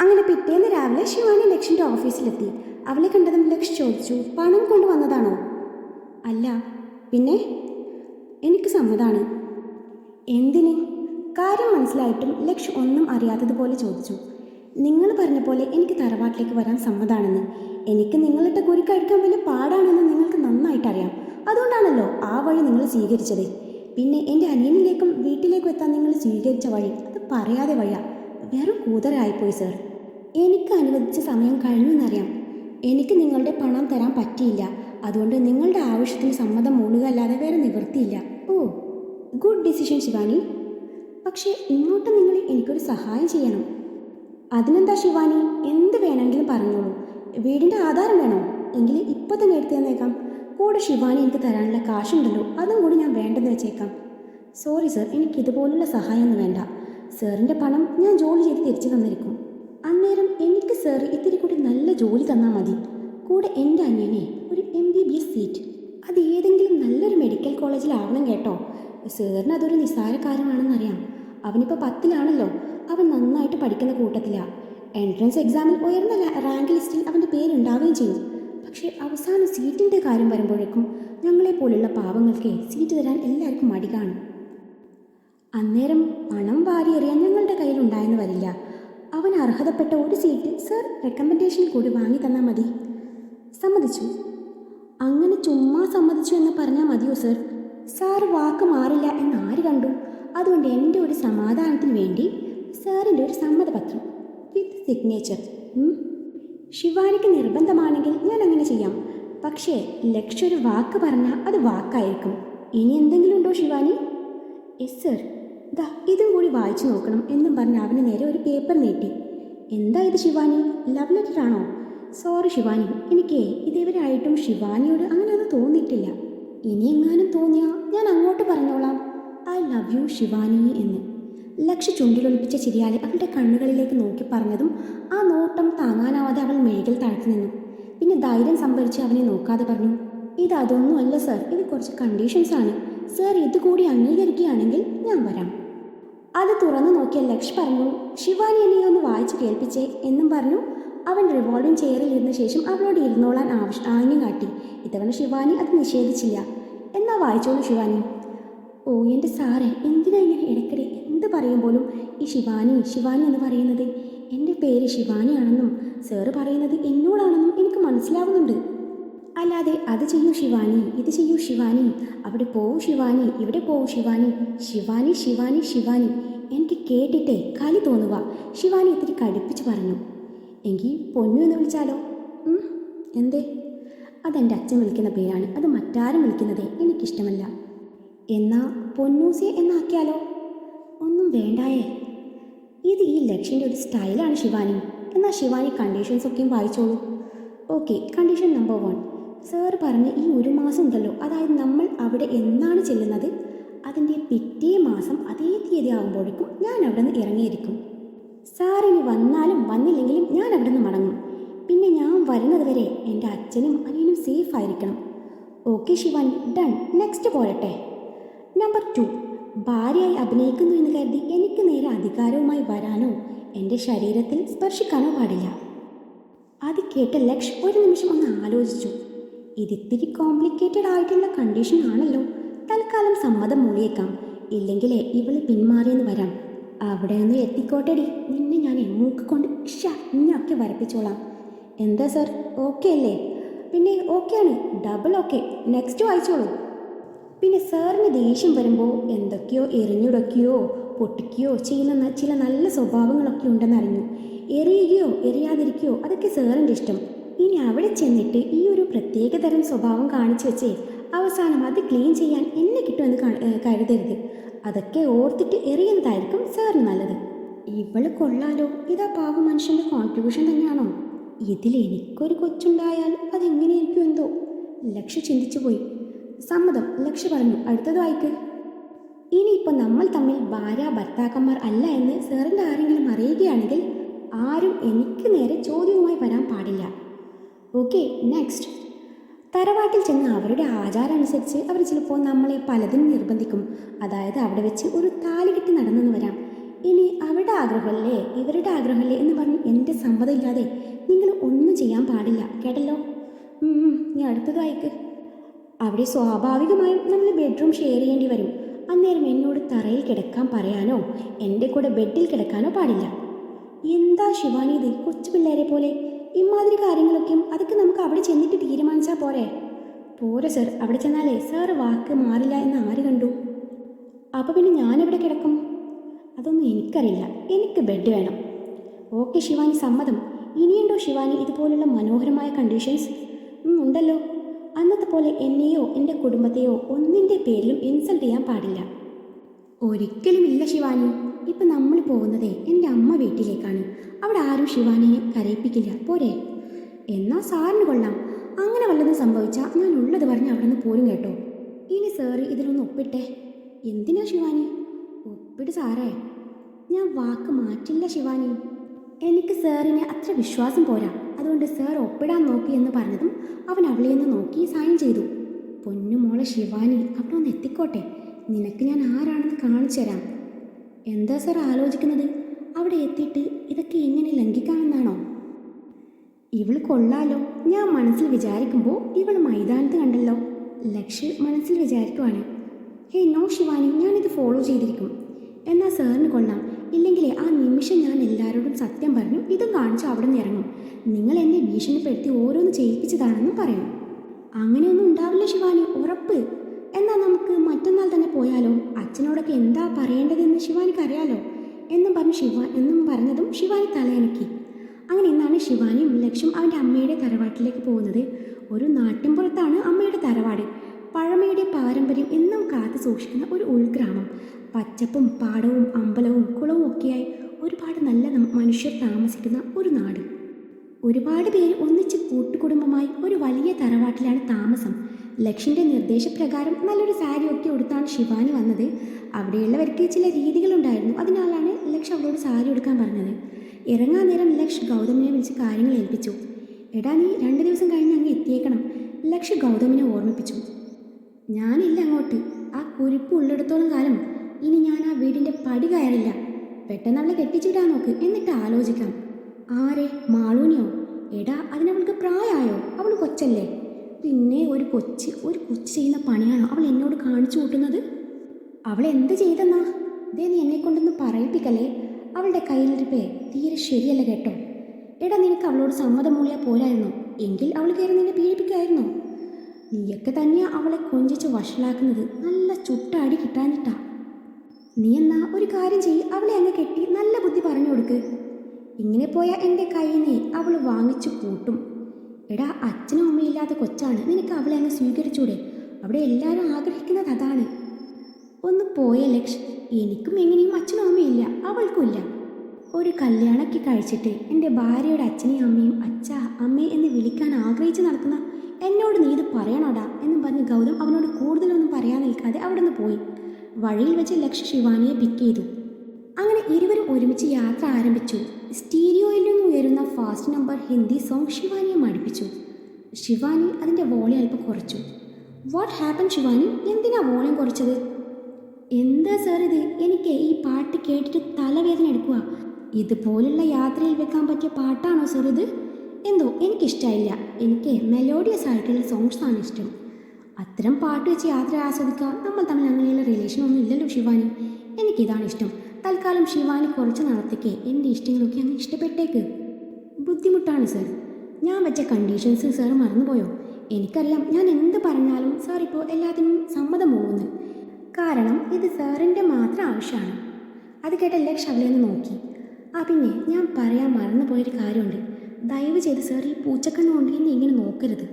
അങ്ങനെ പിറ്റേന്ന് രാവിലെ ശിവാനി ലക്ഷ്യന്റെ ഓഫീസിലെത്തി. അവളെ കണ്ടതും ലക്ഷ് ചോദിച്ചു പണം കൊണ്ടുവന്നതാണോ അല്ല. പിന്നെ? എനിക്ക് സമ്മതാണ്. എന്തിന്? കാര്യം മനസ്സിലായിട്ടും ലക്ഷ് ഒന്നും അറിയാത്തതുപോലെ ചോദിച്ചു. നിങ്ങൾ പറഞ്ഞ പോലെ എനിക്ക് തറവാട്ടിലേക്ക് വരാൻ സമ്മതാണെന്ന്. എനിക്ക് നിങ്ങളിട്ട കുരി കഴിക്കാൻ വലിയ പാടാണെന്ന് നിങ്ങൾക്ക് നന്നായിട്ട് അറിയാം അതുകൊണ്ടാണല്ലോ ആ വഴി നിങ്ങൾ സ്വീകരിച്ചത്. പിന്നെ എന്റെ അനിയനിലേക്കും വീട്ടിലേക്കും എത്താൻ നിങ്ങൾ സ്വീകരിച്ച വഴി അത് പറയാതെ വഴിയാ വെറും കൂതരായിപ്പോയി സർ എനിക്ക് അനുവദിച്ച സമയം കഴിഞ്ഞു എന്നറിയാം എനിക്ക് നിങ്ങളുടെ പണം തരാൻ പറ്റിയില്ല. അതുകൊണ്ട് നിങ്ങളുടെ ആവശ്യത്തിന് സമ്മതം മൂളുക അല്ലാതെ വേറെ നിവൃത്തിയില്ല. Oh good decision Shivani. പക്ഷേ ഇങ്ങോട്ട് നിങ്ങൾ എനിക്കൊരു സഹായം ചെയ്യണം. അതിനെന്താ ശിവാനി? എന്ത് വേണമെങ്കിലും പറഞ്ഞോളൂ. വീടിന്റെ ആധാരം വേണോ. എങ്കിൽ ഇപ്പോൾ തന്നെ എടുത്തു തന്നേക്കാം. കൂടെ ശിവാനി എനിക്ക് തരാനുള്ള കാശുണ്ടല്ലോ അതും കൂടി ഞാൻ വേണ്ടെന്ന് വെച്ചേക്കാം. സോറി സർ എനിക്ക് ഇതുപോലുള്ള സഹായമൊന്നും വേണ്ട. സാറിന്റെ പണം ഞാൻ ജോലി ചെയ്ത് തിരിച്ചു തന്നിരിക്കും. അന്നേരം എനിക്ക് സാർ ഇത്തിരി കൂടി നല്ല ജോലി തന്നാൽ മതി. കൂടെ എന്റെ അനിയനെ ഒരു M B B S seat അത് ഏതെങ്കിലും നല്ലൊരു മെഡിക്കൽ കോളേജിലാവണം കേട്ടോ. സാറിന് അതൊരു നിസ്സാര കാര്യമാണെന്നറിയാം. അവനിപ്പോൾ പത്തിലാണല്ലോ. അവൻ നന്നായിട്ട് പഠിക്കുന്ന കൂട്ടത്തിലാണ് എൻട്രൻസ് എക്സാമിൽ ഉയർന്ന റാങ്ക് ലിസ്റ്റിൽ അവന്റെ പേരുണ്ടാവുകയും ചെയ്യും. പക്ഷേ അവസാന സീറ്റിന്റെ കാര്യം വരുമ്പോഴേക്കും ഞങ്ങളെപ്പോലുള്ള പാവങ്ങൾക്ക് സീറ്റ് തരാൻ എല്ലാവർക്കും മടി കാണും. അന്നേരം പണം വാരിയെറിയാൻ ഞങ്ങളുടെ കയ്യിലുണ്ടായെന്ന് വരില്ല. അവൻ അർഹതപ്പെട്ട ഒരു സീറ്റ് സർ റെക്കമെൻഡേഷൻ കൂടി വാങ്ങി തന്നാൽ മതി. സമ്മതിച്ചു. അങ്ങനെ ചുമ്മാ സമ്മതിച്ചു എന്ന് പറഞ്ഞാൽ മതിയോ സർ സാർ വാക്ക് മാറില്ല എന്ന് ആര് കണ്ടു? അതുകൊണ്ട് എന്റെ ഒരു സമാധാനത്തിന് വേണ്ടി സാറിന്റെ ഒരു സമ്മതപത്രം വിത്ത് സിഗ്നേച്ചർ ശിവാനിക്ക് നിർബന്ധമാണെങ്കിൽ ഞാൻ അങ്ങനെ ചെയ്യാം. പക്ഷേ ലക്ഷ്യ ഒരു വാക്ക് പറഞ്ഞാൽ അത് വാക്കായിരിക്കും ഇനി എന്തെങ്കിലും ഉണ്ടോ ശിവാനി? എസ് സർ ദാ ഇതും കൂടി വായിച്ചു നോക്കണം എന്നും പറഞ്ഞ് അവന് നേരെ ഒരു പേപ്പർ നീട്ടി. എന്താ ഇത് ശിവാനി? ലവ് ലെറ്റർ ആണോ? സോറി ശിവാനി എനിക്ക് ഇതേവരായിട്ടും ശിവാനിയോട് അങ്ങനെ ഒന്നും തോന്നിയിട്ടില്ല. ഇനി എങ്ങാനും തോന്നിയാ ഞാൻ അങ്ങോട്ട് പറഞ്ഞോളാം. ഐ ലവ് യു ശിവാനി എന്ന്. ലക്ഷ ചുണ്ടിലൊളിപ്പിച്ച ചിരിയാലെ അവളുടെ കണ്ണുകളിലേക്ക് നോക്കി പറഞ്ഞതും ആ നോട്ടം താങ്ങാനാവാതെ അവൾ മെഴുകിൽ താഴ്ത്തി നിന്നു. പിന്നെ ധൈര്യം സംഭരിച്ച് അവനെ നോക്കാതെ പറഞ്ഞു ഇത് അതൊന്നും അല്ല സർ ഇത് കുറച്ച് കണ്ടീഷൻസ് ആണ്. സർ ഇത് കൂടി അംഗീകരിക്കുകയാണെങ്കിൽ ഞാൻ വരാം. അത് തുറന്നു നോക്കിയ ലക്ഷ് പറഞ്ഞു ശിവാനി എന്നെ ഒന്ന് വായിച്ചു കേൾപ്പിച്ചേ എന്നും പറഞ്ഞു. അവൻ റിവോൾവിംഗ് ചെയറിൽ ഇരുന്ന ശേഷം അവളോട് ഇരുന്നോളാൻ ആവശ്യ ആംഗ്യം കാട്ടി. ഇത്തവണ ശിവാനി അത് നിഷേധിച്ചില്ല. എന്നാ വായിച്ചോളൂ ശിവാനി. ഓ എന്റെ സാറേ എന്തിനാ ഇങ്ങനെ ഇടയ്ക്കിടെ എന്ത് പറയുമ്പോഴും ഈ ശിവാനി ശിവാനി എന്ന് പറയുന്നത്? എന്റെ പേര് ശിവാനിയാണെന്നും സാറ് പറയുന്നത് എന്നോടാണെന്നും എനിക്ക് മനസ്സിലാവുന്നുണ്ട്. അല്ലാതെ അത് ചെയ്യൂ ശിവാനി ഇത് ചെയ്യൂ ശിവാനി അവിടെ പോവൂ ശിവാനി ഇവിടെ പോവൂ ശിവാനി ശിവാനി ശിവാനി ശിവാനി. എനിക്ക് കേട്ടിട്ടേ കലി തോന്നുക ശിവാനി ഇത്തിരി കടുപ്പിച്ച് പറഞ്ഞു. എങ്കിൽ പൊന്നു എന്ന് വിളിച്ചാലോ? എന്തേ? അതെന്റെ അച്ഛൻ വിളിക്കുന്ന പേരാണ്. അത് മറ്റാരും വിളിക്കുന്നത് എനിക്കിഷ്ടമല്ല. എന്നാ പൊന്നൂസെ എന്നാക്കിയാലോ? ഒന്നും വേണ്ടായേ. ഇത് ഈ ലക്ഷ്യന്റെ ഒരു സ്റ്റൈലാണ് ശിവാനി. എന്നാൽ ശിവാനി കണ്ടീഷൻസ് ഒക്കെയും വായിച്ചോളൂ. Okay condition number one sir പറഞ്ഞ ഈ ഒരു മാസം ഉണ്ടല്ലോ. അതായത് നമ്മൾ അവിടെ എന്നാണ് ചെല്ലുന്നത്? അതിന്റെ പിറ്റേ മാസം അതേ തീയതി ആകുമ്പോഴേക്കും ഞാൻ അവിടെ നിന്ന് ഇറങ്ങിയിരിക്കും സാറിന് വന്നാലും വന്നില്ലെങ്കിലും ഞാൻ അവിടെ നിന്ന് മടങ്ങും. പിന്നെ ഞാൻ വരുന്നത് വരെ എന്റെ അച്ഛനും അനിയനും സേഫ് ആയിരിക്കണം. ഓക്കെ ശിവൻ ഡൺ നെക്സ്റ്റ് പോരട്ടെ നമ്പർ ടു ഭാര്യയായി അഭിനയിക്കുന്നു എന്ന് കരുതി എനിക്ക് നേരെ അധികാരവുമായി വരാനോ എന്റെ ശരീരത്തിൽ സ്പർശിക്കാനോ പാടില്ല. അത് കേട്ട ലക്ഷ് ഒരു നിമിഷം ഒന്ന് ആലോചിച്ചു. ഇതിത്തിരി കോംപ്ലിക്കേറ്റഡ് ആയിട്ടുള്ള കണ്ടീഷൻ ആണല്ലോ. തൽക്കാലം സമ്മതം മൂളിയേക്കാം. ഇല്ലെങ്കിൽ ഇവൾ പിന്മാറിയെന്ന് വരാം. അവിടെ നിന്ന് എത്തിക്കോട്ടെടി നിന്നെ ഞാൻ എമ്മൂക്ക് കൊണ്ട് ഷ വരപ്പിച്ചോളാം. എന്താ സർ? ഓക്കെ അല്ലേ? പിന്നെ ഓക്കെയാണ് ഡബിൾ ഓക്കെ നെക്സ്റ്റ് വായിച്ചോളൂ. പിന്നെ സാറിന് ദേഷ്യം വരുമ്പോൾ എന്തൊക്കെയോ എറിഞ്ഞുടക്കുകയോ പൊട്ടിക്കുകയോ ചെയ്യുന്ന ചില നല്ല സ്വഭാവങ്ങളൊക്കെ ഉണ്ടെന്നറിഞ്ഞു. എറിയുകയോ എറിയാതിരിക്കുകയോ അതൊക്കെ സാറിന്റെ ഇഷ്ടം. ഇനി അവിടെ ചെന്നിട്ട് ഈ ഒരു പ്രത്യേക തരം സ്വഭാവം കാണിച്ചു വെച്ചേ അവസാനം അത് ക്ലീൻ ചെയ്യാൻ എന്നെ കിട്ടുമെന്ന് കരുതരുത്. അതൊക്കെ ഓർത്തിട്ട് എറിയുന്നതായിരിക്കും സാറിന് നല്ലത്. ഇവൾ കൊള്ളാലോ? ഇതാ പാവ മനുഷ്യന്റെ കോൺട്രിബ്യൂഷൻ തന്നെയാണോ? ഇതിൽ എനിക്കൊരു കൊച്ചുണ്ടായാൽ അതെങ്ങനെയായിരിക്കും എന്തോ? ലക്ഷ്യ ചിന്തിച്ചു പോയി. സമ്മതം. ലക്ഷ്യ പറഞ്ഞു അടുത്തത് വായിക്ക്. ഇനിയിപ്പോൾ നമ്മൾ തമ്മിൽ ഭാര്യ ഭർത്താക്കന്മാർ അല്ല എന്ന് സാറിന്റെ ആരെങ്കിലും അറിയുകയാണെങ്കിൽ ആരും എനിക്ക് നേരെ ചോദ്യവുമായി വരാൻ പാടില്ല. ഓക്കെ നെക്സ്റ്റ് തറവാട്ടിൽ ചെന്ന് അവരുടെ ആചാരം അനുസരിച്ച് അവർ ചിലപ്പോൾ നമ്മളെ പലതിനും നിർബന്ധിക്കും. അതായത് അവിടെ വെച്ച് ഒരു താലി കെട്ടി നടന്നെന്ന് വരാം. ഇനി അവരുടെ ആഗ്രഹമല്ലേ? ഇവരുടെ ആഗ്രഹമല്ലേ എന്ന് പറഞ്ഞ് എന്റെ സമ്മതമില്ലാതെ നിങ്ങൾ ഒന്നും ചെയ്യാൻ പാടില്ല. കേട്ടല്ലോ? നീ അടുത്തത് വായിക്ക്. അവിടെ സ്വാഭാവികമായും നമ്മൾ ബെഡ്റൂം ഷെയർ ചെയ്യേണ്ടി വരും. അന്നേരം എന്നോട് തറയിൽ കിടക്കാൻ പറയാനോ എന്റെ കൂടെ ബെഡിൽ കിടക്കാനോ പാടില്ല. എന്താ ശിവാനി ഇത്? കൊച്ചു പിള്ളേരെ പോലെ. ഇമാതിരി കാര്യങ്ങളൊക്കെയും അതൊക്കെ നമുക്ക് അവിടെ ചെന്നിട്ട് തീരുമാനിച്ചാൽ പോരെ. പോരെ സർ. അവിടെ ചെന്നാലേ സാറ് വാക്ക് മാറില്ല എന്ന് ആര് കണ്ടു? അപ്പോൾ പിന്നെ ഞാനെവിടെ കിടക്കും? അതൊന്നും എനിക്കറിയില്ല. എനിക്ക് ബെഡ് വേണം. ഓക്കെ ശിവാനി സമ്മതം. ഇനിയുണ്ടോ ശിവാനി ഇതുപോലുള്ള മനോഹരമായ കണ്ടീഷൻസ് ഉണ്ടല്ലോ. അന്നത്തെ പോലെ എന്നെയോ എന്റെ കുടുംബത്തെയോ ഒന്നിന്റെ പേരിലും ഇൻസൾട്ട് ചെയ്യാൻ പാടില്ല. ഒരിക്കലും ഇല്ല ശിവാനി. ഇപ്പം നമ്മൾ പോകുന്നതേ എന്റെ അമ്മ വീട്ടിലേക്കാണ്. അവിടെ ആരും ശിവാനിയെ കരയിപ്പിക്കില്ല. പോരെ? എന്നാൽ സാറിന് കൊള്ളാം. അങ്ങനെ വല്ലതും സംഭവിച്ചാൽ ഞാൻ ഉള്ളത് പറഞ്ഞ് അവിടെ നിന്ന് പോരും കേട്ടോ. ഇനി സാറ് ഇതിലൊന്ന് ഒപ്പിട്ടെ? എന്തിനാ ശിവാനി? ഒപ്പിട് സാറേ. ഞാൻ വാക്ക് മാറ്റില്ല ശിവാനി. എനിക്ക് സാറിനെ അത്ര വിശ്വാസം പോരാ. അതുകൊണ്ട് സാർ ഒപ്പിടാൻ നോക്കി എന്ന് പറഞ്ഞതും അവൻ അവളെ ഒന്ന് നോക്കി സൈൻ ചെയ്തു. പൊന്നുമോളെ ശിവാനി അവിടെ ഒന്ന് എത്തിക്കോട്ടെ. നിനക്ക് ഞാൻ ആരാണെന്ന് കാണിച്ചു തരാം. എന്താ സാർ ആലോചിക്കുന്നത്? അവിടെ എത്തിയിട്ട് ഇതൊക്കെ എങ്ങനെ ലംഘിക്കാമെന്നാണോ? ഇവൾ കൊള്ളാലോ. ഞാൻ മനസ്സിൽ വിചാരിക്കുമ്പോൾ ഇവൾ മൈതാനത്ത് കണ്ടല്ലോ. ലക്ഷ്യ മനസ്സിൽ വിചാരിക്കുവാണ്. ഹേ നോ ശിവാനി ഞാനിത് ഫോളോ ചെയ്തിരിക്കും. എന്നാൽ സാറിന് കൊള്ളാം. ഇല്ലെങ്കിലേ ആ നിമിഷം ഞാൻ എല്ലാവരോടും സത്യം പറഞ്ഞു ഇതും കാണിച്ച് അവിടെ നിന്ന് ഇറങ്ങും. നിങ്ങൾ എന്നെ ഭീഷണിപ്പെടുത്തി ഓരോന്ന് ചെയ്യിപ്പിച്ചതാണെന്നും പറയും അങ്ങനെയൊന്നും ഉണ്ടാവില്ല ശിവാനി ഉറപ്പ്. എന്നാൽ നമുക്ക് മറ്റന്നാൾ തന്നെ പോയാലോ? അച്ഛനോടൊക്കെ എന്താ പറയേണ്ടതെന്ന് ശിവാനിക്ക് അറിയാലോ എന്നും പറഞ്ഞ് ശിവ എന്നും പറഞ്ഞതും ശിവാനി തലയനക്കി. അങ്ങനെ ഇന്നാണ് ശിവാനിയും ലക്ഷ്യം അവന്റെ അമ്മയുടെ തറവാട്ടിലേക്ക് പോകുന്നത്. ഒരു നാട്ടിൻപുറത്താണ് അമ്മയുടെ തറവാട്. പഴമയുടെ പാരമ്പര്യം എന്നും കാത്തു സൂക്ഷിക്കുന്ന ഒരു ഉൾഗ്രാമം. പച്ചപ്പും പാടവും അമ്പലവും കുളവും ഒക്കെയായി ഒരുപാട് നല്ല മനുഷ്യർ താമസിക്കുന്ന ഒരു നാട്. ഒരുപാട് പേര് ഒന്നിച്ച് കൂട്ടുകുടുംബമായി ഒരു വലിയ തറവാട്ടിലാണ് താമസം. ലക്ഷ്യന്റെ നിർദ്ദേശപ്രകാരം നല്ലൊരു സാരി ഒക്കെ ഉടുത്താണ് ശിവാനി വന്നത്. അവിടെയുള്ളവർക്ക് ചില രീതികളുണ്ടായിരുന്നു. അതിനാലാണ് ലക്ഷ് അവളോട് സാരി ഉടുക്കാൻ പറഞ്ഞത്. ഇറങ്ങാൻ നേരം ലക്ഷ് ഗൗതമിനെ വിളിച്ച് കാര്യങ്ങൾ ഏൽപ്പിച്ചു. എടാ നീ രണ്ട് ദിവസം കഴിഞ്ഞ് അങ്ങ് എത്തിയേക്കണം. ലക്ഷ് ഗൗതമിനെ ഓർമ്മിപ്പിച്ചു. ഞാനില്ല അങ്ങോട്ട്. ആ കുരിപ്പ് ഉള്ളിടത്തോളം കാലം ഇനി ഞാൻ ആ വീടിന്റെ പടി കയറില്ല. പെട്ടെന്ന് അവളെ കെട്ടിച്ചുവിടാൻ നോക്ക്. എന്നിട്ട് ആലോചിക്കാം. ആരെ? മാളൂനിയോ? എടാ അതിനവൾക്ക് പ്രായമായോ അവൾ കൊച്ചല്ലേ? പിന്നെ ഒരു കൊച്ച് ഒരു കൊച്ച് ചെയ്യുന്ന പണിയാണോ? അവൾ എന്നോട് കാണിച്ചു കൂട്ടുന്നത്? അവൾ എന്ത് ചെയ്തെന്നാ? ഇതേ നീ എന്നെ കൊണ്ടൊന്ന് പറയിപ്പിക്കല്ലേ? അവളുടെ കയ്യിലിരിപ്പേ തീരെ ശരിയല്ല കേട്ടോ. എടാ നിനക്ക് അവളോട് സമ്മതം മൂളിയാ പോരായിരുന്നു. എങ്കിൽ അവൾ കയറി നിന്നെ പീഡിപ്പിക്കായിരുന്നു നീയൊക്കെ തന്നെയാ അവളെ കൊഞ്ചിച്ച് വഷളാക്കുന്നത്. നല്ല ചുട്ട അടി കിട്ടാനിട്ടാ. നീ എന്നാ ഒരു കാര്യം ചെയ്യ്. അവളെ അങ്ങ് കെട്ടി നല്ല ബുദ്ധി പറഞ്ഞു കൊടുക്ക്. ഇങ്ങനെ പോയാൽ എന്റെ കയ്യിൽ നീ അവൾ വാങ്ങിച്ചു കൂട്ടും. എടാ അച്ഛനും അമ്മയില്ലാത്ത കൊച്ചാണ്. നിനക്ക് അവളെ അങ്ങ് സ്വീകരിച്ചൂടെ? അവിടെ എല്ലാവരും ആഗ്രഹിക്കുന്നത് അതാണ്. ഒന്ന് പോയ ലക്ഷ്. എനിക്കും എങ്ങനെയും അച്ഛനും അമ്മയില്ല അവൾക്കുമില്ല ഒരു കല്യാണമൊക്കെ കഴിച്ചിട്ട് എന്റെ ഭാര്യയുടെ അച്ഛനെയും അമ്മയും അച്ഛ അമ്മ എന്ന് വിളിക്കാൻ ആഗ്രഹിച്ച് നടക്കുന്ന എന്നോട് നീ ഇത് പറയണോടാ എന്നും പറഞ്ഞ് ഗൗതം അവനോട് കൂടുതലൊന്നും പറയാൻ നിൽക്കാതെ അവിടെ നിന്ന് പോയി. വഴിയിൽ വെച്ച് ലക്ഷ് ശിവാനിയെ പിക്ക് ചെയ്തു. അങ്ങനെ ഇരുവരും ഒരുമിച്ച് യാത്ര ആരംഭിച്ചു. സ്റ്റീരിയോയിൽ നിന്ന് ഉയരുന്ന ഫാസ്റ്റ് നമ്പർ ഹിന്ദി സോങ് ശിവാനിയെ മടിപ്പിച്ചു. ശിവാനി അതിന്റെ വോളിയം അല്പം കുറച്ചു. What happen Shivani? എന്തിനാ വോളിയം കുറച്ചത്? എന്താ സാർ ഇത്? എനിക്ക് ഈ പാട്ട് കേട്ടിട്ട് തലവേദന എടുക്കുക ഇതുപോലുള്ള യാത്രയിൽ വെക്കാൻ പറ്റിയ പാട്ടാണോ സാർ ഇത്? എന്തോ എനിക്കിഷ്ടമായില്ല എനിക്ക് മെലോഡിയസ് ആയിട്ടുള്ള സോങ്സ് ആണ് ഇഷ്ടം. അത്തരം പാട്ട് വെച്ച് യാത്ര ആസ്വദിക്കാൻ നമ്മൾ തമ്മിൽ അങ്ങനെയുള്ള റിലേഷൻ ഒന്നും ഇല്ലല്ലോ ശിവാനി. എനിക്കിതാണ് ഇഷ്ടം. തൽക്കാലം ശിവാനി കുറച്ച് നാളത്തേക്ക് എന്റെ ഇഷ്ടങ്ങളൊക്കെ അങ്ങ് ഇഷ്ടപ്പെട്ടേക്ക്. ബുദ്ധിമുട്ടാണ് സാർ. ഞാൻ വെച്ച കണ്ടീഷൻസ് സാർ മറന്നുപോയോ? എനിക്കറിയാം ഞാൻ എന്ത് പറഞ്ഞാലും സാർ ഇപ്പോൾ എല്ലാത്തിനും സമ്മതം പോകുന്നു. കാരണം ഇത് സാറിന്റെ മാത്രം ആവശ്യമാണ്. അത് കേട്ട എല്ലാ അവളെ നോക്കി. ആ പിന്നെ ഞാൻ പറയാൻ മറന്നുപോയൊരു കാര്യമുണ്ട്. ദയവ് ചെയ്ത് സാർ ഈ പൂച്ചക്കണ്ണ് കൊണ്ട് എന്നെ ഇങ്ങനെ നോക്കരുത്.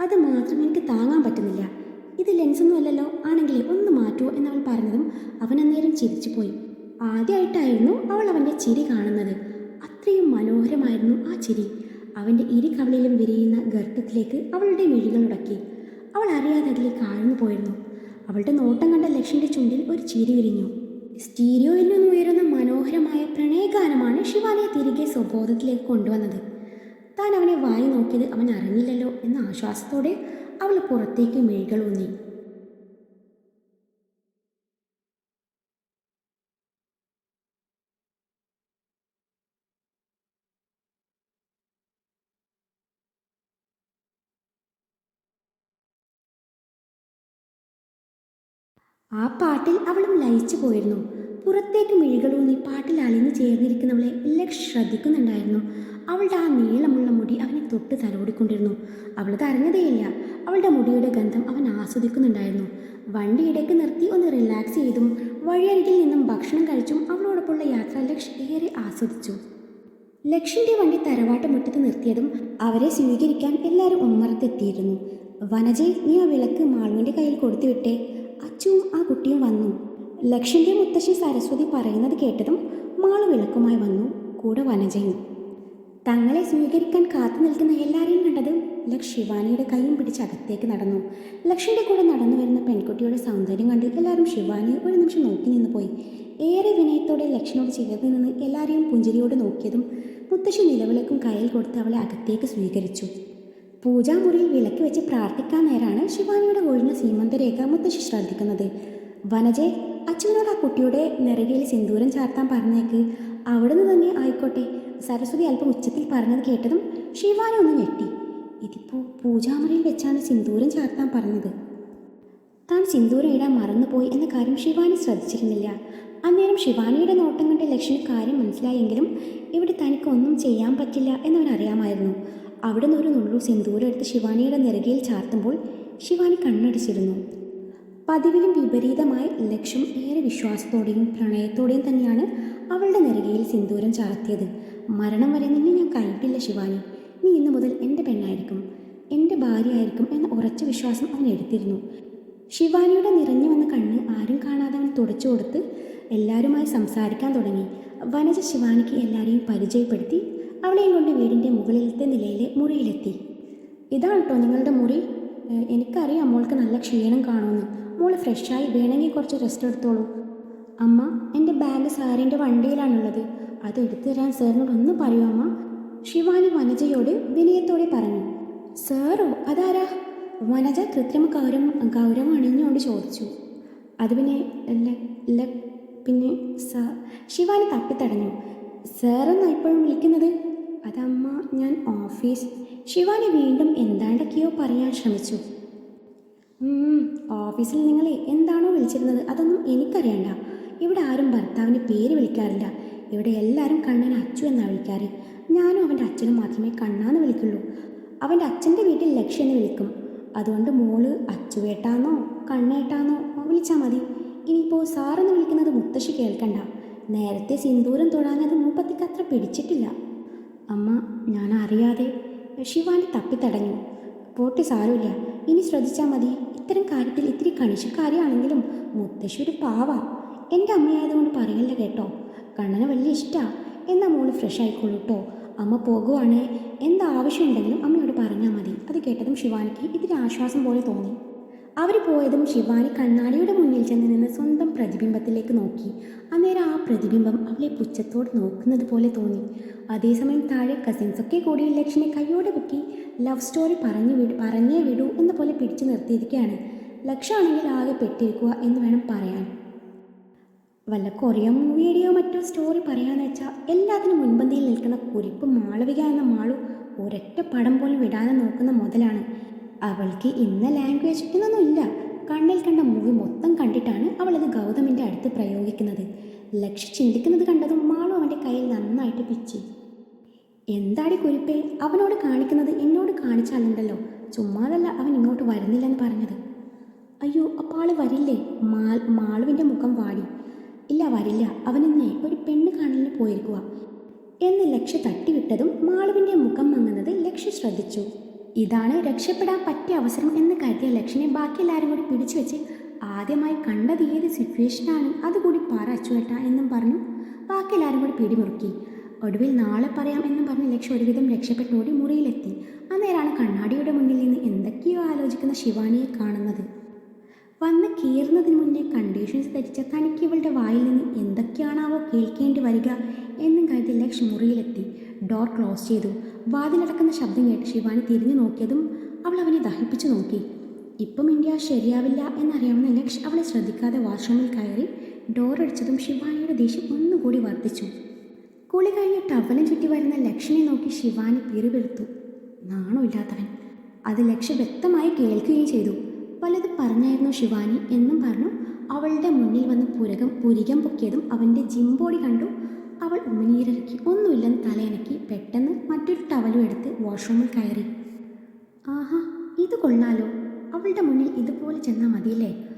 അത് മാത്രം എനിക്ക് താങ്ങാൻ പറ്റുന്നില്ല. ഇത് ലെൻസൊന്നും അല്ലല്ലോ. ആണെങ്കിൽ ഒന്ന് മാറ്റുമോ എന്നവൾ പറഞ്ഞതും അവൻ അന്നേരം ചിരിച്ചുപോയി. ആദ്യമായിട്ടായിരുന്നു അവൾ അവന്റെ ചിരി കാണുന്നത്. അത്രയും മനോഹരമായിരുന്നു ആ ചിരി. അവന്റെ ഇരു കവളിലും വിരിയുന്ന ഗർഭത്തിലേക്ക് അവളുടെ മിഴികൾ ഉടക്കി അവൾ അറിയാതെ അതിലേക്ക് ആഴ്ന്നു പോയിരുന്നു. അവളുടെ നോട്ടം കണ്ട ലക്ഷ്മിയുടെ ചുണ്ടിൽ ഒരു ചിരി വിരിഞ്ഞു. സ്റ്റീരിയോയിൽ നിന്ന് ഉയരുന്ന മനോഹരമായ പ്രണയഗാനമാണ് ശിവാനിയെ തിരികെ സ്വബോധത്തിലേക്ക് കൊണ്ടുവന്നത്. താൻ അവനെ വായി നോക്കിയത് അവൻ അറിഞ്ഞില്ലല്ലോ എന്ന ആശ്വാസത്തോടെ അവൾ പുറത്തേക്ക് മിഴികൾ ഊന്നി. ആ പാട്ടിൽ അവളും ലയിച്ചു പോയിരുന്നു. പുറത്തേക്ക് മിഴികളൂന്നി പാട്ടിൽ അലിഞ്ഞു ചേർന്നിരിക്കുന്നവളെ ലക്ഷ് ശ്രദ്ധിക്കുന്നുണ്ടായിരുന്നു. അവളുടെ ആ നീളമുള്ള മുടി അവനെ തൊട്ട് തലോടിക്കൊണ്ടിരുന്നു. അവളത് അറിഞ്ഞതേയില്ല അവളുടെ മുടിയുടെ ഗന്ധം അവൻ ആസ്വദിക്കുന്നുണ്ടായിരുന്നു. വണ്ടി ഇടയ്ക്ക് നിർത്തി ഒന്ന് റിലാക്സ് ചെയ്തും വഴിയരികിൽ നിന്നും ഭക്ഷണം കഴിച്ചും അവളോടൊപ്പമുള്ള യാത്ര ലക്ഷ് ഏറെ ആസ്വദിച്ചു. ലക്ഷിന്റെ വണ്ടി തറവാട്ട് മുറ്റത്ത് നിർത്തിയതും അവരെ സ്വീകരിക്കാൻ എല്ലാവരും ഉമ്മറത്തെത്തിയിരുന്നു. വനജയ് നീ ആ വിളക്ക് മാളുവിന്റെ കയ്യിൽ കൊടുത്തു വിട്ടേ അച്ചുവും ആ കുട്ടിയും വന്നു. ലക്ഷ്യന്റെ മുത്തശ്ശി സരസ്വതി പറയുന്നത് കേട്ടതും മാളു വിളക്കുമായി വന്നു കൂടെ വനജയും. തങ്ങളെ സ്വീകരിക്കാൻ കാത്തു നിൽക്കുന്ന എല്ലാവരെയും കണ്ടത് ലക്ഷ് ശിവാനിയുടെ കൈയും പിടിച്ച് അകത്തേക്ക് നടന്നു. ലക്ഷ്യന്റെ കൂടെ നടന്നു വരുന്ന പെൺകുട്ടിയുടെ സൗന്ദര്യം കണ്ട് എല്ലാവരും ശിവാനിയെ ഒരു നിമിഷം നോക്കി നിന്ന് പോയി. ഏറെ വിനയത്തോടെ ലക്ഷ്യനോട് ചേർന്ന് നിന്ന് എല്ലാവരെയും പുഞ്ചിരിയോട് നോക്കിയതും മുത്തശ്ശി നിലവിളക്കും കയ്യിൽ കൊടുത്ത് അവളെ അകത്തേക്ക് സ്വീകരിച്ചു. പൂജാമുറിയിൽ വിളക്ക് വെച്ച് പ്രാർത്ഥിക്കാൻ നേരാണ് ശിവാനിയുടെ ഒഴിഞ്ഞ സീമന്തരേഖ മുത്തശ്ശി ശ്രദ്ധിക്കുന്നത്. വനജെ അച്ഛനോട് ആ കുട്ടിയുടെ നിറകയിൽ സിന്ദൂരം ചാർത്താൻ പറഞ്ഞേക്ക്. അവിടുന്ന് തന്നെ ആയിക്കോട്ടെ. സരസ്വതി അല്പം ഉച്ചത്തിൽ പറഞ്ഞത് കേട്ടതും ശിവാനി ഒന്ന് ഞെട്ടി. ഇതിപ്പോൾ പൂജാമുറിയിൽ വെച്ചാണ് സിന്ദൂരം ചാർത്താൻ പറഞ്ഞത്. താൻ സിന്ദൂരം ഇടാൻ മറന്നുപോയി എന്ന കാര്യം ശിവാനി ശ്രദ്ധിച്ചിരുന്നില്ല. അന്നേരം ശിവാനിയുടെ നോട്ടം കണ്ട ലക്ഷ്മി കാര്യം മനസ്സിലായെങ്കിലും ഇവിടെ തനിക്ക് ഒന്നും ചെയ്യാൻ പറ്റില്ല എന്നവനറിയാമായിരുന്നു. അവിടെ നിന്നൊരു നുള്ളു സിന്ദൂരം എടുത്ത് ശിവാനിയുടെ നെറുകയിൽ ചാർത്തുമ്പോൾ ശിവാനി കണ്ണടച്ചിരുന്നു. പതിവിലും വിപരീതമായി ലക്ഷ്യം ഏറെ വിശ്വാസത്തോടെയും പ്രണയത്തോടെയും തന്നെയാണ് അവളുടെ നെറുകയിൽ സിന്ദൂരം ചാർത്തിയത്. മരണം വരെ നിന്നെ ഞാൻ കൈവിട്ടില്ല ശിവാനി. നീ ഇന്നു മുതൽ എന്റെ പെണ്ണായിരിക്കും. എന്റെ ഭാര്യയായിരിക്കും എന്ന ഉറച്ച വിശ്വാസം അവൻ എടുത്തിരുന്നു. ശിവാനിയുടെ നിറഞ്ഞു വന്ന കണ്ണ് ആരും കാണാതെ അവൻ തുടച്ചു കൊടുത്ത് എല്ലാവരുമായി സംസാരിക്കാൻ തുടങ്ങി. വനജ ശിവാനിക്ക് എല്ലാവരെയും പരിചയപ്പെടുത്തി അവളെയും കൊണ്ട് വീടിന്റെ മുകളിലത്തെ നിലയിലെ മുറിയിലെത്തി. ഇതാണ് കേട്ടോ നിങ്ങളുടെ മുറി? എനിക്കറിയാം മോൾക്ക് നല്ല ക്ഷീണം കാണുമെന്ന്. മോൾ ഫ്രഷായി വേണമെങ്കിൽ കുറച്ച് റെസ്റ്റ് എടുത്തോളൂ. അമ്മ എന്റെ ബാഗ് സാറിന്റെ വണ്ടിയിലാണുള്ളത്. അത് എടുത്തു തരാൻ സാറിനോട് ഒന്ന് പറയൂ അമ്മ. ശിവാനി വനജയോട് വിനയത്തോടെ പറഞ്ഞു. സാറോ അതാരാ? വനജ കൃത്രിമ ഗൗരവം ഗൗരവം അണിഞ്ഞുകൊണ്ട് ചോദിച്ചു. അത് പിന്നെ പിന്നെ സാ ശിവാനി തട്ടിത്തടഞ്ഞു സാറെന്നാ ഇപ്പോഴും വിളിക്കുന്നത്? ഓഫീസ്. ശിവാനി വീണ്ടും എന്താണ്ടൊക്കെയോ പറയാൻ ശ്രമിച്ചു. ഓഫീസിൽ നിങ്ങളെ എന്താണോ വിളിച്ചിരുന്നത് അതൊന്നും എനിക്കറിയണ്ട. ഇവിടെ ആരും ഭർത്താവിന്റെ പേര് വിളിക്കാറില്ല. ഇവിടെ എല്ലാവരും കണ്ണൻ അച്ചു എന്നാണ് വിളിക്കാറ്. ഞാനും അവന്റെ അച്ഛനും മാത്രമേ കണ്ണാന്ന് വിളിക്കുള്ളൂ. അവന്റെ അച്ഛന്റെ വീട്ടിൽ ലക്ഷ്യം വിളിക്കും. അതുകൊണ്ട് മോൾ അച്ചുവേട്ടാന്നോ കണ്ണേട്ടാന്നോ വിളിച്ചാൽ മതി. ഇനിയിപ്പോൾ സാറെന്ന് വിളിക്കുന്നത് മുത്തശ്ശി കേൾക്കണ്ട. നേരത്തെ സിന്ദൂരം തൊടാനത് മൂപ്പത്തിക്ക് അത്ര പിടിച്ചിട്ടില്ല. അമ്മ ഞാൻ അറിയാതെ ശിവാനി തപ്പിത്തടഞ്ഞു. പോട്ടെ സാരമില്ല ഇനി ശ്രദ്ധിച്ചാൽ മതി. ഇത്തരം കാര്യത്തിൽ ഇത്തിരി കണിശക്കാരിയാണെങ്കിലും മുത്തശ്ശി ഒരു പാവ. എന്റെ അമ്മയായതുകൊണ്ട് പറയല്ല കേട്ടോ. കണ്ണന് വലിയ ഇഷ്ടമാണ് എന്നാൽ മോൾ ഫ്രഷ് ആയിക്കോളൂ കേട്ടോ അമ്മ പോകുവാണേ. എന്താവശ്യമുണ്ടെങ്കിലും അമ്മയോട് പറഞ്ഞാൽ മതി. അത് കേട്ടതും ശിവാനിക്ക് ഇതിൽ ആശ്വാസം പോലെ തോന്നി. അവർ പോയതും ശിവാനി കണ്ണാടിയുടെ മുന്നിൽ ചെന്ന് നിന്ന് സ്വന്തം പ്രതിബിംബത്തിലേക്ക് നോക്കി. അന്നേരം ആ പ്രതിബിംബം അവളെ പുച്ഛത്തോട് നോക്കുന്നത് പോലെ തോന്നി. അതേസമയം താഴെ കസിൻസൊക്കെ കൂടി ലക്ഷ്മിനെ കൈയോടെ പൊക്കി ലവ് സ്റ്റോറി പറഞ്ഞു വിടു പറഞ്ഞേ വിടൂ എന്ന പോലെ പിടിച്ചു നിർത്തിയിരിക്കുകയാണ്. ലക്ഷാണെങ്കിൽ ആകെ പെട്ടിരിക്കുക എന്ന് വേണം പറയാൻ. വല്ല കൊറിയൻ മൂവിയുടെയോ മറ്റോ സ്റ്റോറി പറയാന്ന് വെച്ചാൽ എല്ലാത്തിനും മുൻപന്തിയിൽ നിൽക്കുന്ന കുരിപ്പ് മാളവിക എന്ന മാളു ഒരൊറ്റ പടം പോലും വിടാതെ നോക്കുന്ന മുതലാണ്. അവൾക്ക് ഇന്ന ലാംഗ്വേജ് എന്നൊന്നുമില്ല കണ്ണിൽ കണ്ട മൂവി മൊത്തം കണ്ടിട്ടാണ് അത് ഗൗതമിന്റെ അടുത്ത് പ്രയോഗിക്കുന്നത്. ലക്ഷ്യ ചിന്തിക്കുന്നത് കണ്ടതും മാളു അവന്റെ കയ്യിൽ നന്നായിട്ട് പിച്ചി. എന്താടി കുരുപ്പേ അവനോട് കാണിക്കുന്നത് എന്നോട് കാണിച്ചാലുണ്ടല്ലോ. ചുമ്മാതല്ല അവൻ ഇങ്ങോട്ട് വരുന്നില്ലെന്ന് പറഞ്ഞത്. അയ്യോ അപ്പോൾ ആൾ വരില്ലേ? മാൾ മാളുവിന്റെ മുഖം വാടി. ഇല്ല വരില്ല. അവനിന്നേ ഒരു പെണ്ണ് കാണലിന് പോയിരിക്കുക എന്ന് ലക്ഷ്യ തട്ടിവിട്ടതും മാളുവിന്റെ മുഖം മങ്ങുന്നത് ലക്ഷ്യ ശ്രദ്ധിച്ചു. ഇതാണ് രക്ഷപ്പെടാൻ പറ്റിയ അവസരം എന്ന് കരുതിയ ലക്ഷ്യനെ ബാക്കി എല്ലാവരും കൂടി പിടിച്ചു വെച്ച് ആദ്യമായി കണ്ടത് ഏത് സിറ്റുവേഷനാണ് അതുകൂടി പറ അച്ചുവേട്ട എന്നും പറഞ്ഞു. ബാക്കി എല്ലാവരും കൂടി പിടിമുറുക്കി. ഒടുവിൽ നാളെ പറയാം എന്നും പറഞ്ഞ് ലക്ഷ്മി ഒരുവിധം രക്ഷപ്പെട്ടോടി മുറിയിലെത്തി. അന്നേരാണ് കണ്ണാടിയുടെ മുന്നിൽ നിന്ന് എന്തൊക്കെയോ ആലോചിക്കുന്ന ശിവാനിയെ കാണുന്നത്. വന്ന് കീറുന്നതിന് മുന്നേ കണ്ടീഷൻസ് ധരിച്ച തനിക്ക് ഇവളുടെ വായിൽ നിന്ന് എന്തൊക്കെയാണാവോ കേൾക്കേണ്ടി വരിക എന്നും കരുതി ലക്ഷ്മി മുറിയിലെത്തി. ഡോർ ക്ലോസ് ചെയ്തു. വാതിലടക്കുന്ന ശബ്ദം കേട്ട് ശിവാനി തിരിഞ്ഞു നോക്കിയതും അവൾ അവനെ ദഹിപ്പിച്ചു നോക്കി. ഇപ്പം ഇന്ത്യ ശരിയാവില്ല എന്നറിയാവുന്ന ലക്ഷ് അവളെ ശ്രദ്ധിക്കാതെ വാഷ്റൂമിൽ കയറി ഡോർ അടിച്ചതും ശിവാനിയുടെ ദേഷ്യം ഒന്നുകൂടി വർദ്ധിച്ചു. കുളി കഴിഞ്ഞ് ടവലും ചുറ്റി വരുന്ന ലക്ഷ്മിനെ നോക്കി ശിവാനി പിറുപിറുത്തു. നാണമില്ലാത്തവൻ അത് ലക്ഷ്യ വ്യക്തമായി കേൾക്കുകയും ചെയ്തു. പലത് പറഞ്ഞായിരുന്നു ശിവാനി? എന്നും പറഞ്ഞു അവളുടെ മുന്നിൽ വന്ന് പുരകം പുരികം പൊക്കിയതും അവന്റെ ജിംബോടി കണ്ടു. അവൾ ഉമിനീരക്കി ഒന്നുമില്ലെന്ന് തലയിണക്കി പെട്ടെന്ന് മറ്റൊരു ടവലും എടുത്ത് വാഷ്റൂമിൽ കയറി. ആഹാ ഇത് കൊള്ളാലോ. അവളുടെ മുന്നിൽ ഇതുപോലെ ചെന്നാൽ മതിയല്ലേ?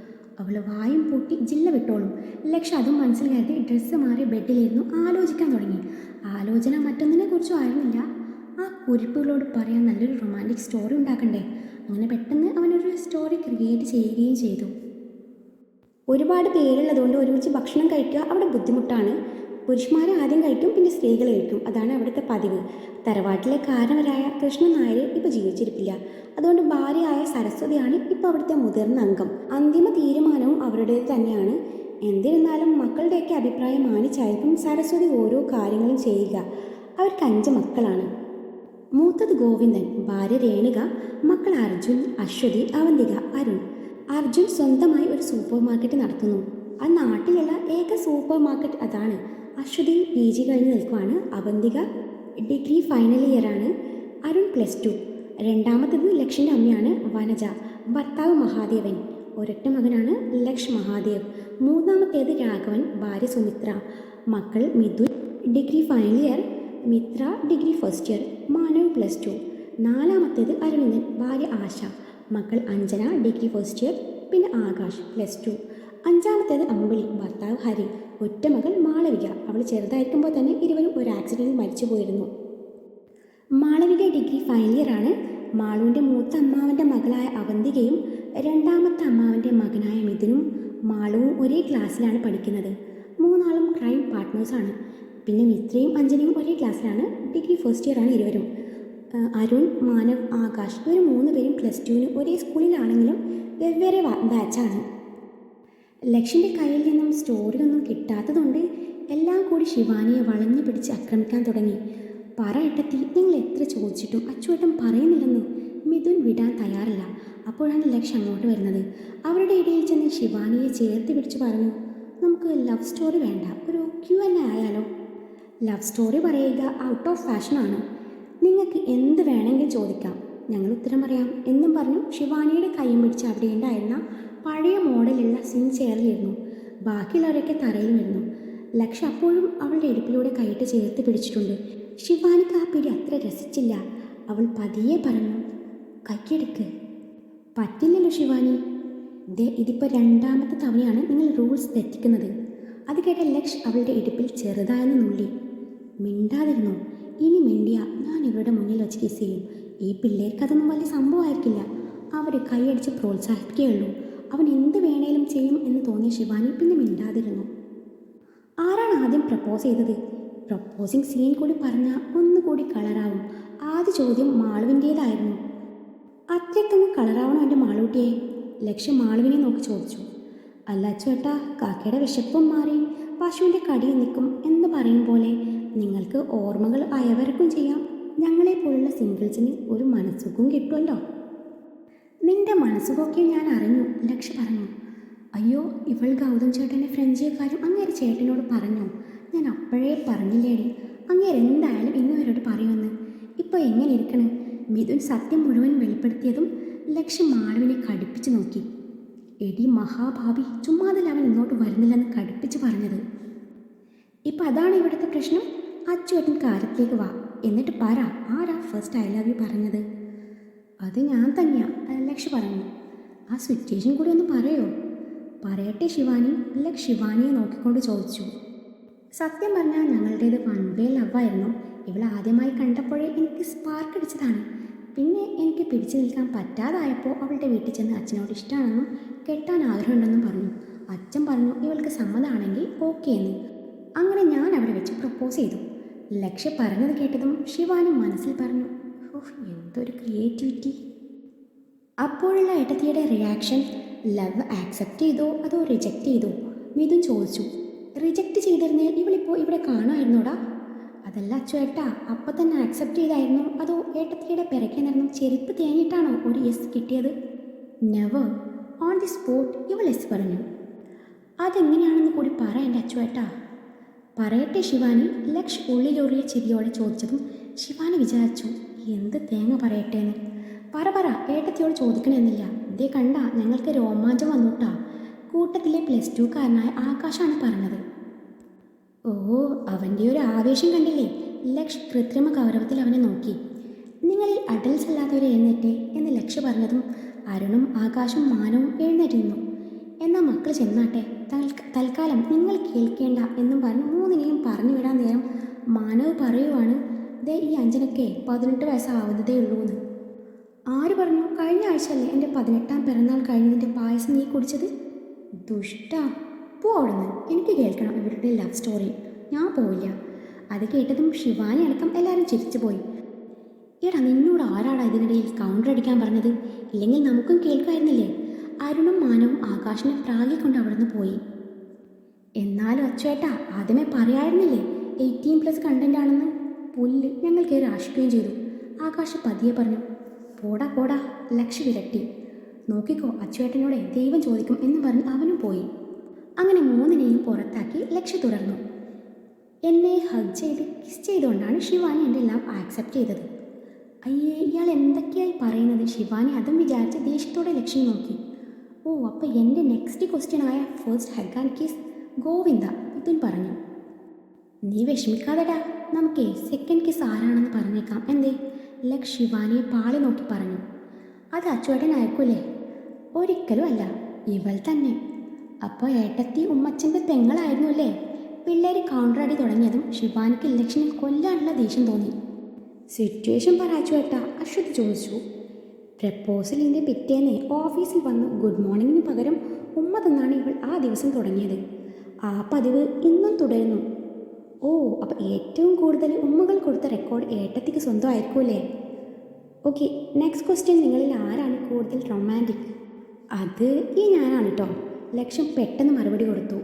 അവൾ വായും പൂട്ടി ജില്ല വിട്ടോളും. ലക്ഷ അതും മനസ്സിൽ കരുതി ഡ്രസ്സ് മാറി ബെഡിലിരുന്നു ആലോചിക്കാൻ തുടങ്ങി. ആലോചന മറ്റൊന്നിനെ കുറിച്ചും ആയിരുന്നില്ല. ആ കുരിപ്പുകളോട് പറയാൻ നല്ലൊരു റൊമാന്റിക് സ്റ്റോറി ഉണ്ടാക്കണ്ടേ? അങ്ങനെ പെട്ടെന്ന് അവനൊരു സ്റ്റോറി ക്രിയേറ്റ് ചെയ്യുകയും ചെയ്തു. ഒരുപാട് പേരുള്ളതുകൊണ്ട് ഒരുമിച്ച് ഭക്ഷണം കഴിക്കുക അവിടെ ബുദ്ധിമുട്ടാണ്. പുരുഷന്മാർ ആദ്യം കഴിക്കും പിന്നെ സ്ത്രീകൾ കഴിക്കും. അതാണ് അവിടുത്തെ പതിവ്. തറവാട്ടിലെ കാരണവരായ കൃഷ്ണൻ നായർ ഇപ്പോൾ ജീവിച്ചിരിപ്പില്ല. അതുകൊണ്ട് ഭാര്യയായ സരസ്വതിയാണ് ഇപ്പോൾ അവിടുത്തെ മുതിർന്ന അംഗം. അന്തിമ തീരുമാനവും അവരുടേത് തന്നെയാണ്. എന്നിരുന്നാലും മക്കളുടെയൊക്കെ അഭിപ്രായം മാനിച്ചായിരിക്കും സരസ്വതി ഓരോ കാര്യങ്ങളും ചെയ്യുക. അവർക്ക് അഞ്ച് മക്കളാണ്. മൂത്തത് ഗോവിന്ദൻ ഭാര്യ രേണുക മക്കൾ അർജുൻ അശ്വതി അവന്തിക അരുൺ. അർജുൻ സ്വന്തമായി ഒരു സൂപ്പർ മാർക്കറ്റ് നടത്തുന്നു. ആ നാട്ടിലുള്ള ഏക സൂപ്പർ മാർക്കറ്റ് അതാണ്. അശ്വതി പി ജി കഴിഞ്ഞ് നിൽക്കുവാണ്. അവന്തിക ഡിഗ്രി ഫൈനൽ ഇയറാണ് അരുൺ പ്ലസ് ടു രണ്ടാമത്തത് ലക്ഷിന്റെ അമ്മയാണ്. വനജ. ഭർത്താവ് മഹാദേവൻ. ഒരൊറ്റ മകനാണ് ലക്ഷ് മഹാദേവ്. മൂന്നാമത്തേത് രാഘവൻ ഭാര്യ സുമിത്ര. മക്കൾ Mithun degree final year Mithra degree first year Manav plus two നാലാമത്തേത് അരവിന്ദൻ ഭാര്യ ആശ. മക്കൾ അഞ്ജന ഡിഗ്രി ഫസ്റ്റ് ഇയർ പിന്നെ ആകാശ് പ്ലസ് ടു അഞ്ചാമത്തേത് അമ്പിളി ഭർത്താവ് ഹരി. ഒറ്റ മകൾ മാളവിക. അവൾ ചെറുതായിരിക്കുമ്പോൾ തന്നെ ഇരുവരും ഒരു ആക്സിഡന്റിൽ മരിച്ചു പോയിരുന്നു മാളവിക ഡിഗ്രി ഫൈനൽ ഇയർ ആണ്. മാളുവിന്റെ മൂത്ത അമ്മാവന്റെ മകളായ അവന്തികയും രണ്ടാമത്തെ അമ്മാവന്റെ മകനായ മിഥുനും മാളുവും ഒരേ ക്ലാസ്സിലാണ് പഠിക്കുന്നത്. മൂന്നാളും ക്രൈം പാർട്ട്നേഴ്സാണ് പിന്നെ മിത്രയും അഞ്ജനയും ഒരേ ക്ലാസ്സിലാണ് ഡിഗ്രി ഫസ്റ്റ് ഇയറാണ് ഇരുവരും. അരുൺ മാനവ് ആകാശ് ഇവർ മൂന്ന് പേരും പ്ലസ് ടുവിന് ഒരേ സ്കൂളിലാണെങ്കിലും വെവ്വേറെ ബാച്ചാണ് ലക്ഷിന്റെ കയ്യിൽ നിന്നും സ്റ്റോറി ഒന്നും കിട്ടാത്തതുകൊണ്ട് എല്ലാം കൂടി ശിവാനിയെ വളഞ്ഞു പിടിച്ച് ആക്രമിക്കാൻ തുടങ്ങി. പറ ഏട്ടത്തി നിങ്ങൾ എത്ര ചോദിച്ചിട്ടും അച്ചുവേട്ടൻ പറയുന്നില്ലെന്ന് മിഥുൻ വിടാൻ തയ്യാറല്ല. അപ്പോഴാണ് ലക്ഷ അങ്ങോട്ട് വരുന്നത്. അവരുടെ ഇടയിൽ ചെന്ന് ശിവാനിയെ ചേർത്ത് പിടിച്ച് പറഞ്ഞു നമുക്ക് ലവ് സ്റ്റോറി വേണ്ട ഒരു ക്യൂ എൻ ആയാലോ? ലവ് സ്റ്റോറി പറയുക ഔട്ട് ഓഫ് ഫാഷനാണ് നിങ്ങൾക്ക് എന്ത് വേണമെങ്കിലും ചോദിക്കാം. ഞങ്ങൾ ഉത്തരം പറയാം എന്നും പറഞ്ഞു ശിവാനിയുടെ കൈയും പിടിച്ച് അവിടെ ഉണ്ടായിരുന്ന പഴയ മോഡലുള്ള സിൻ ചെയറിലിരുന്നു ബാക്കിയുള്ളവരൊക്കെ തറയിൽ വരുന്നു ലക്ഷ അപ്പോഴും അവളുടെ ഇടുപ്പിലൂടെ കൈയിട്ട് ചേർത്ത് പിടിച്ചിട്ടുണ്ട്. ശിവാനിക്ക് ആ പിടി അത്ര രസിച്ചില്ല. അവൾ പതിയെ പറഞ്ഞു കൈക്കെടുക്ക് പറ്റില്ലല്ലോ ശിവാനി. ദേ ഇതിപ്പോൾ രണ്ടാമത്തെ തവണയാണ് നിങ്ങൾ റൂൾസ് തെറ്റിക്കുന്നത്. അത് കേട്ട ലക്ഷ് അവളുടെ ഇടുപ്പിൽ ചെറുതായെന്ന് നുള്ളി. മിണ്ടാതിരുന്നു? ഇനി മിണ്ടിയ. ഞാൻ ഇവരുടെ മുന്നിൽ വെച്ച് കിസ് ചെയ്യും. ഈ പിള്ളേർക്കതൊന്നും വലിയ സംഭവമായിരിക്കില്ല. അവർ കൈയടിച്ച് പ്രോത്സാഹിപ്പിക്കുകയുള്ളൂ. അവൻ എന്ത് വേണേലും ചെയ്യും എന്ന് തോന്നിയ ശിവാനി പിന്നെ മിണ്ടാതിരുന്നു. ആരാണ് ആദ്യം പ്രപ്പോസ് ചെയ്തത്? പ്രപ്പോസിങ് സീൻ കൂടി പറഞ്ഞാൽ ഒന്നുകൂടി കളറാവും. ആദ്യ ചോദ്യം മാളുവിന്റേതായിരുന്നു. അത്രയ്ക്കങ്ങ് കളറാവണം എന്റെ മാളൂട്ടിയെ? ലക്ഷ്യം മാളുവിനെ നോക്കി ചോദിച്ചു. അല്ല ചേട്ടാ കാക്കയുടെ വിശപ്പും മാറി. പശുവിന്റെ കടിയിൽ നിൽക്കും എന്ന് പറയും പോലെ നിങ്ങൾക്ക് ഓർമ്മകൾ അയവരക്കും ചെയ്യാം. ഞങ്ങളെപ്പോലുള്ള സിംഗിൾസിന് ഒരു മനസ്സുഖം കിട്ടുമല്ലോ. നിന്റെ മനസ്സുകൊക്കെ ഞാൻ അറിഞ്ഞു ലക്ഷ പറഞ്ഞു. അയ്യോ ഇവൾ ഗൗതം ചേട്ടന്റെ ഫ്രഞ്ചിയ കാര്യം അങ്ങേരെ ചേട്ടനോട് പറഞ്ഞു. ഞാൻ അപ്പോഴേ പറഞ്ഞില്ലേടി. അങ്ങേര് എന്തായാലും ഇന്നുവരോട് പറയുമെന്ന്. ഇപ്പോൾ എങ്ങനെ ഇരിക്കണം? മിഥുൻ സത്യം മുഴുവൻ വെളിപ്പെടുത്തിയതും ലക്ഷ മാളവിനെ കടുപ്പിച്ച് നോക്കി. എടി മഹാഭാവി ചുമ്മാതല്ല അവൻ ഇങ്ങോട്ട് വരുന്നില്ലെന്ന് കടുപ്പിച്ച് പറഞ്ഞത്. ഇപ്പം അതാണ് ഇവിടുത്തെ പ്രശ്നം? അച്ചുവേട്ടൻ കാര്യത്തിലേക്ക് വാ. എന്നിട്ട് പറ ആരാ ഫസ്റ്റ് ഐ ലവ് യു പറഞ്ഞത്? അത് ഞാൻ തന്നെയാ ലക്ഷ പറഞ്ഞു. ആ സിറ്റുവേഷൻ കൂടി ഒന്ന് പറയോ? പറയട്ടെ ശിവാനി ലക്ഷ് ശിവാനിയെ നോക്കിക്കൊണ്ട് ചോദിച്ചു. സത്യം പറഞ്ഞാൽ ഞങ്ങളുടേത് വൺ വേ ലവായിരുന്നു ഇവളെ ആദ്യമായി കണ്ടപ്പോഴേ എനിക്ക് സ്പാർക്ക് അടിച്ചതാണ്. പിന്നെ എനിക്ക് പിടിച്ചു നിൽക്കാൻ പറ്റാതായപ്പോൾ അവളുടെ വീട്ടിൽ ചെന്ന് അച്ഛനോട് ഇഷ്ടമാണെന്നും കെട്ടാൻ ആഗ്രഹമുണ്ടെന്നും പറഞ്ഞു. അച്ഛൻ പറഞ്ഞു ഇവൾക്ക് സമ്മതമാണെങ്കിൽ ഓക്കെ എന്ന് അങ്ങനെ ഞാൻ അവിടെ വെച്ച് പ്രപ്പോസ് ചെയ്തു. ലക്ഷ്യ പറഞ്ഞത് കേട്ടതും ശിവാനി മനസ്സിൽ പറഞ്ഞു എന്തൊരു ക്രിയേറ്റിവിറ്റി. അപ്പോഴുള്ള ഏട്ടത്തിയുടെ റിയാക്ഷൻ ലവ് ആക്സെപ്റ്റ് ചെയ്തോ? അതോ റിജക്റ്റ് ചെയ്തോ? മിഥുൻ ചോദിച്ചു. റിജക്റ്റ് ചെയ്തിരുന്നേ ഇവളിപ്പോൾ ഇവിടെ കാണുമായിരുന്നോടാ? അതല്ല ചേട്ടാ അപ്പം തന്നെ ആക്സെപ്റ്റ് ചെയ്തായിരുന്നു. അതോ ഏട്ടത്തിയുടെ പിറകെ നടന്ന് ചെരുപ്പ് തേങ്ങിയിട്ടാണോ ഒരു യെസ് കിട്ടിയത്? നെവർ ഓൺ ദി സ്പോട്ട് ഇവൾ യെസ് പറഞ്ഞു. അതെങ്ങനെയാണെന്ന് കൂടി പറ എന്റെ അച്ചുവേട്ടാ പറയട്ടെ ശിവാനി. ലക്ഷ് ഉള്ളിലൊറിയ ചിരിയോടെ ചോദിച്ചതും ശിവാനി വിചാരിച്ചു. എന്ത് തേങ്ങ പറയട്ടെ എന്ന് പറ പറ ഏട്ടത്തിയോട് ചോദിക്കണമെന്നില്ല. ഇതേ കണ്ട ഞങ്ങൾക്ക് രോമാഞ്ചം വന്നുട്ടാ. കൂട്ടത്തിലെ പ്ലസ് ടുക്കാരനായ ആകാശാണ് പറഞ്ഞത്. ഓ അവന്റെ ഒരു ആവേശം കണ്ടില്ലേ? ലക്ഷ് കൃത്രിമ ഗൗരവത്തിൽ അവനെ നോക്കി. നിങ്ങളിൽ അഡൽസ് അല്ലാത്തവരെ എഴുന്നേറ്റേ എന്ന് ലക്ഷ്യ പറഞ്ഞതും അരുണും ആകാശും മാനവും എഴുന്നേറ്റിരുന്നു. എന്നാൽ മക്കൾ ചെന്നാട്ടെ തൽക്ക- തൽക്കാലം നിങ്ങൾ കേൾക്കേണ്ട എന്നും പറഞ്ഞ് മൂന്നിനെയും പറഞ്ഞു വിടാൻ നേരം മാനവ് പറയുവാണ് ദേ ഈ അഞ്ചനൊക്കെ പതിനെട്ട് വയസ്സാവുന്നതേ ഉള്ളൂ എന്ന് ആര് പറഞ്ഞു കഴിഞ്ഞ ആഴ്ചയല്ലേ എന്റെ പതിനെട്ടാം പിറന്നാൾ കഴിഞ്ഞതിന്റെ പായസം നീ കുടിച്ചത്? ദുഷ്ട പോ അവിടുന്ന്. എനിക്ക് കേൾക്കണം ഇവരുടെ ലവ് സ്റ്റോറി ഞാൻ പോവില്ല. അത് കേട്ടതും ശിവാനി അടക്കം എല്ലാവരും ചിരിച്ചു പോയി. എടാ നിന്നോട് ആരാടാ ഇതിനിടയിൽ കൗണ്ടർ അടിക്കാൻ പറഞ്ഞത്? ഇല്ലെങ്കിൽ നമുക്കും കേൾക്കായിരുന്നില്ലേ? അരുണും മാനവും ആകാശിനെ പ്രാഗിക്കൊണ്ട് അവിടുന്ന് പോയി. എന്നാലും അച്ചുവേട്ടാ ആദ്യമേ പറയായിരുന്നില്ലേ? എയ്റ്റീൻ പ്ലസ് കണ്ടന്റ് ആണെന്ന്? പുല്ല് ഞങ്ങൾ കയറി ആശിക്കുകയും ചെയ്തു. ആകാശ് പതിയെ പറഞ്ഞു പോടാ പോടാ ലക്ഷ വിരട്ടി. നോക്കിക്കോ അച്ചുവേട്ടനോടെ ദൈവം ചോദിക്കും എന്ന് പറഞ്ഞ് അവനും പോയി. അങ്ങനെ മൂന്നിനെയും പുറത്താക്കി ലക്ഷ തുടർന്നു. എന്നെ ഹഗ് ചെയ്ത് കിസ് ചെയ്തുകൊണ്ടാണ് ശിവാനി എന്റെ എല്ലാം ആക്സെപ്റ്റ് ചെയ്തത്. അയ്യേ ഇയാൾ എന്തൊക്കെയായി പറയുന്നത്? ശിവാനി അതും വിചാരിച്ച് ദേഷ്യത്തോടെ ലക്ഷ്യം നോക്കി. ഓ അപ്പോൾ എന്റെ നെക്സ്റ്റ് ക്വസ്റ്റ്യൻ ആയ first hug and kiss Govinda ഇതും പറഞ്ഞു. നീ വിഷമിക്കാതെടാ നമുക്കേ സെക്കൻഡ് കിസ് ആരാണെന്ന് പറഞ്ഞേക്കാം. എന്തേ? ലക് ശിവാനിയെ പാളി നോക്കി പറഞ്ഞു. അത് അച്ചുവേട്ടനായിരിക്കൂലേ ഒരിക്കലും അല്ല. ഇവൾ തന്നെ. അപ്പോൾ ഏട്ടത്തി ഉമ്മച്ചന്റെ പെങ്ങളായിരുന്നു അല്ലേ? പിള്ളേർ കൗണ്ടർ അടി തുടങ്ങിയതും ശിവാനിക്ക് ഇലക്ഷനിൽ കൊല്ലാനുള്ള ദേഷ്യം തോന്നി. സിറ്റുവേഷൻ പരാച്ചുവേട്ട അശ്വതി ചോദിച്ചു. പ്രപ്പോസലിന്റെ പിറ്റേന്ന് ഓഫീസിൽ വന്ന് ഗുഡ് മോർണിംഗിന് പകരം ഉമ്മ തന്നാണ് ഇവൾ ആ ദിവസം തുടങ്ങിയത്. ആ പതിവ് ഇന്നും തുടരുന്നു. ഓ അപ്പം ഏറ്റവും കൂടുതൽ ഉമ്മകൾ കൊടുത്ത റെക്കോർഡ് ഏട്ടത്തിക്ക് സ്വന്തമായിരിക്കുമല്ലേ ഓക്കെ നെക്സ്റ്റ് ക്വസ്റ്റ്യൻ നിങ്ങളിൽ ആരാണ് കൂടുതൽ റൊമാന്റിക് അത് ഈ ഞാനാണ് കേട്ടോ ലക്ഷ്യം പെട്ടെന്ന് മറുപടി കൊടുത്തു.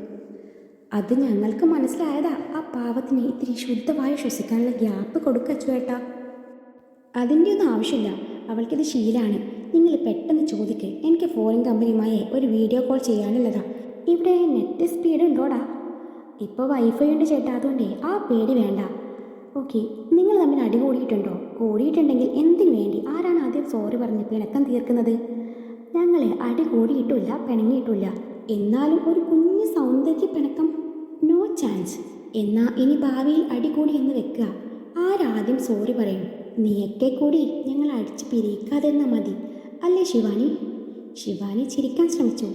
അത് ഞങ്ങൾക്ക് മനസ്സിലായതാ. ആ പാവത്തിന് ഇത്തിരി ശുദ്ധമായി ശ്വസിക്കാനുള്ള ഗ്യാപ്പ് കൊടുക്കച്ചു ഏട്ടാ. അതിന്റെ ഒന്നും ആവശ്യമില്ല. അവൾക്കിത് ശീലാണ്. നിങ്ങൾ പെട്ടെന്ന് ചോദിക്കേ. എനിക്ക് ഫോറിൻ കമ്പനിയുമായി ഒരു വീഡിയോ കോൾ ചെയ്യാനുള്ളതാ. ഇവിടെ നെറ്റ് സ്പീഡ് ഉണ്ടോടാ? ഇപ്പോൾ വൈഫൈ ഉണ്ട് ചേട്ടാ അതുകൊണ്ടേ ആ പേടി വേണ്ട. ഓക്കെ നിങ്ങൾ തമ്മിൽ അടി കൂടിയിട്ടുണ്ടോ? കൂടിയിട്ടുണ്ടെങ്കിൽ എന്തിനു വേണ്ടി? ആരാണ് ആദ്യം സോറി പറഞ്ഞ് പിണക്കം തീർക്കുന്നത്? ഞങ്ങളെ അടി കൂടിയിട്ടില്ല പിണങ്ങിയിട്ടില്ല. എന്നാലും ഒരു കുഞ്ഞു സൗന്ദര്യ പിണക്കം. നോ ചാൻസ് എന്നാൽ ഇനി ഭാവിയിൽ അടി കൂടി എന്ന് വെക്കുക. ആരാദ്യം സോറി പറയും? നീയൊക്കെ കൂടി ഞങ്ങൾ അടിച്ച് പിരിക്കാതിരുന്നാൽ മതി. അല്ലേ ശിവാനി? ശിവാനി ചിരിക്കാൻ ശ്രമിച്ചു.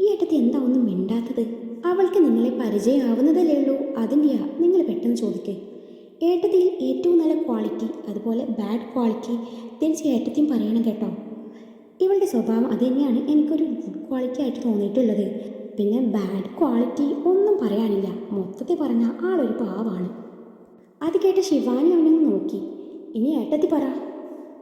ഈ ഏട്ടത്തി എന്താ ഒന്നും മിണ്ടാത്തത്? അവൾക്ക് നിങ്ങളെ പരിചയമാവുന്നതല്ലേ ഉള്ളൂ? അതിന്റെയാ നിങ്ങൾ പെട്ടെന്ന് ചോദിക്കേ. ഏട്ടത്തിയിൽ ഏറ്റവും നല്ല ക്വാളിറ്റി അതുപോലെ ബാഡ് ക്വാളിറ്റി തിരിച്ച് ഏട്ടത്തിയും പറയണം കേട്ടോ. ഇവളുടെ സ്വഭാവം അത് തന്നെയാണ് എനിക്കൊരു ഗുഡ് ക്വാളിറ്റി ആയിട്ട് തോന്നിയിട്ടുള്ളത്. പിന്നെ ബാഡ് ക്വാളിറ്റി ഒന്നും പറയാനില്ല. മൊത്തത്തിൽ പറഞ്ഞാൽ ആളൊരു പാവാണ്. അത് കേട്ട് ശിവാനി അവനെ നോക്കി. ഇനി ഏട്ടത്തി പറ.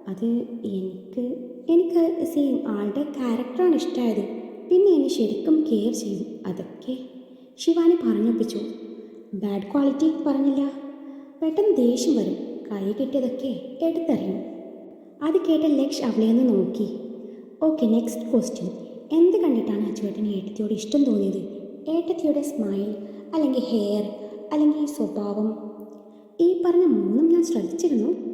അത് എനിക്ക് എനിക്ക് സെയിം ആളുടെ ക്യാരക്ടറാണ് ഇഷ്ടമായത് പിന്നെ ഇനി ശരിക്കും കെയർ ചെയ്യും. അതൊക്കെ ശിവാനി പറഞ്ഞൊപ്പിച്ചു. ബാഡ് ക്വാളിറ്റി പറഞ്ഞില്ല. പെട്ടെന്ന് ദേഷ്യം വരും. കൈ കിട്ടിയതൊക്കെ എടുത്തറിയും. അത് കേട്ട ലക്ഷ് അവളെ ഒന്ന് നോക്കി. ഓക്കെ നെക്സ്റ്റ് ക്വസ്റ്റ്യൻ എന്ത് കണ്ടിട്ടാണ് അച്ചുവേട്ടന് ഏട്ടത്തിയോട് ഇഷ്ടം തോന്നിയത്? ഏട്ടത്തിയുടെ സ്മൈൽ അല്ലെങ്കിൽ ഹെയർ അല്ലെങ്കിൽ സ്വഭാവം? ഈ പറഞ്ഞ മൂന്നും ഞാൻ ശ്രദ്ധിച്ചിരുന്നു.